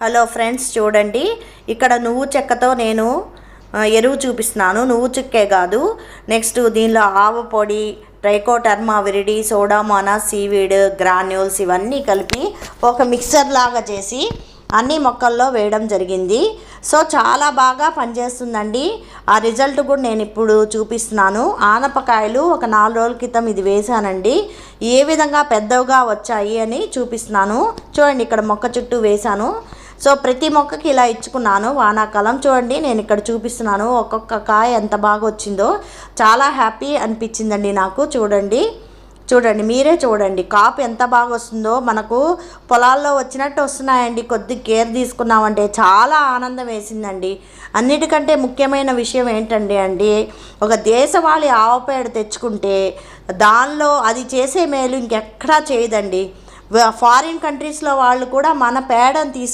Hello friends చూడండి. ఇక్కడ నువ్వు చెక్కతో నేను ఎరువు చూపిస్తున్నాను. నువ్వు చెక్కే కాదు. నెక్స్ట్ దీనిలో ఆవ పొడి trichoderma viride pseudomonas seaweed granules ఇవన్నీ కలిపి ఒక మిక్సర్ లాగా చేసి అన్ని మొక్కల్లో వేయడం జరిగింది. సో చాలా బాగా పనిచేస్తుందండి. ఆ రిజల్ట్ కూడా నేను ఇప్పుడు చూపిస్తున్నాను. ఆనపకాయలు ఒక నాలుగు రోజుల క్రితం ఇది వేశానండి. ఏ విధంగా పెద్దవిగా వచ్చాయి అని చూపిస్తున్నాను. చూడండి ఇక్కడ మొక్క చుట్టూ వేశాను. సో ప్రతి మొక్కకి ఇలా ఇచ్చుకున్నాను. వానాకాలం చూడండి నేను ఇక్కడ చూపిస్తున్నాను ఒక్కొక్క కాయ ఎంత బాగా వచ్చిందో. చాలా హ్యాపీ అనిపించిందండి నాకు. చూడండి చూడండి మీరే చూడండి. కాపు ఎంత బాగా వస్తుందో. మనకు పొలాల్లో వచ్చినట్టు వస్తున్నాయండి. కొద్ది కేర్ తీసుకున్నామంటే చాలా ఆనందం వేసిందండి. అన్నిటికంటే ముఖ్యమైన విషయం ఏంటండి అండి ఒక దేశవాళీ ఆవపేడ తెచ్చుకుంటే దానిలో అది చేసే మేలు ఇంకెక్కడా చేయదండి. ఫారిన్ కంట్రీస్లో వాళ్ళు కూడా మన పేడను తీసుకు